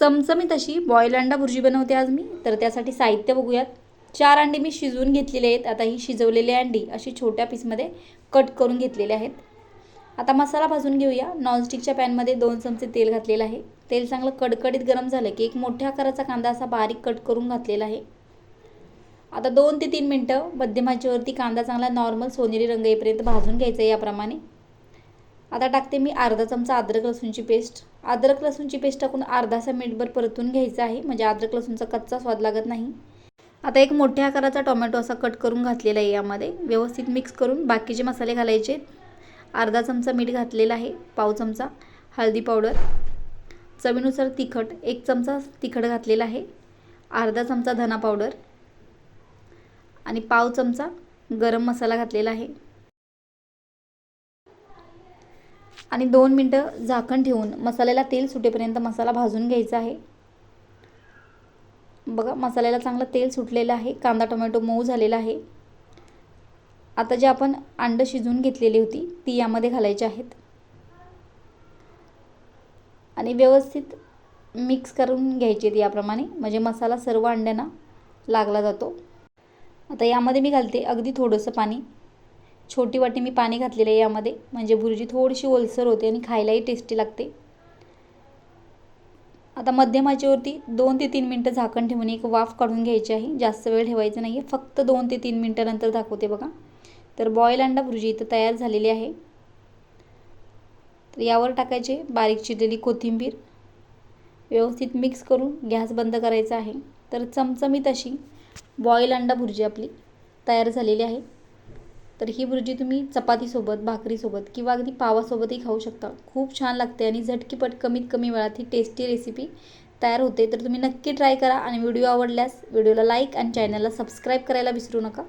चमचमीत अशी बॉईल अंडा भुर्जी बनवते आज मी. तर त्यासाठी साहित्य बघूयात. चार अंडी मी शिजवून घेतलेले आहेत. आता ही शिजवलेली अंडी अशी छोट्या पीसमध्ये कट करून घेतलेले आहेत. आता मसाला भाजून घेऊया. नॉनस्टिकच्या पॅनमध्ये दोन चमचे तेल घातलेलं आहे. तेल चांगलं कडकडीत गरम झालं की एक मोठ्या आकाराचा कांदा असा बारीक कट करून घातलेला आहे. आता दोन ते तीन मिनटं मध्यमाचीवरती कांदा चांगला नॉर्मल सोनेरी रंग येईपर्यंत भाजून घ्यायचा आहे याप्रमाणे. आता टाकते मी अर्धा चमचा अद्रक लसूणची पेस्ट अद्रक लसूणची पेस्ट टाकून अर्धासा मिनिटभर परतून घ्यायचं आहे. म्हणजे अद्रक लसूणचा कच्चा स्वाद लागत नाही. आता एक मोठ्या आकाराचा टोमॅटो असा कट करून घातलेला आहे यामध्ये. व्यवस्थित मिक्स करून बाकीचे मसाले घालायचे. अर्धा चमचा मीठ घातलेला आहे पाव चमचा हळदी पावडर. चवीनुसार तिखट एक चमचा तिखट घातलेला आहे. अर्धा चमचा धना पावडर. आणि पाव चमचा गरम मसाला घातलेला आहे. आणि दोन मिनटं झाकण ठेवून मसाल्याला तेल सुटेपर्यंत मसाला भाजून घ्यायचा आहे. बघा मसाल्याला चांगलं तेल सुटलेलं आहे. कांदा टोमॅटो मऊ झालेला आहे. आता जे आपण अंड शिजवून घेतलेली होती ती यामध्ये घालायची आहेत. आणि व्यवस्थित मिक्स करून घ्यायची आहेत याप्रमाणे. म्हणजे मसाला सर्व अंड्यांना लागला जातो. आता यामध्ये मी घालते अगदी थोडंसं पाणी. छोटी वाटी मी पाणी घातलेलं आहे यामध्ये. म्हणजे भुर्जी थोडीशी ओलसर होते आणि खायलाही टेस्टी लागते. आता मध्यमाचीवरती दोन ते तीन मिनटं झाकण ठेवून एक वाफ काढून घ्यायची आहे. जास्त वेळ ठेवायचं नाही आहे फक्त दोन ते तीन मिनटानंतर दाखवते बघा. तर बॉईल अंडा भुर्जी इथं तयार झालेली आहे. तर यावर टाकायचे बारीक चिरलेली कोथिंबीर. व्यवस्थित मिक्स करून गॅस बंद करायचा आहे. तर चमचमीत अशी बॉईल अंडा भुर्जी आपली तयार झालेली आहे. तर ही भुर्जी तुम्ही चपातीसोबत भाकरीसोबत किंवा अगदी पावासोबतही खाऊ शकता. खूप छान लागते आणि झटकीपट कमीत कमी वेळात ही टेस्टी रेसिपी तयार होते. तर तुम्ही नक्की ट्राय करा आणि व्हिडिओ आवडल्यास व्हिडिओला लाईक आणि चॅनलला सबस्क्राईब करायला विसरू नका.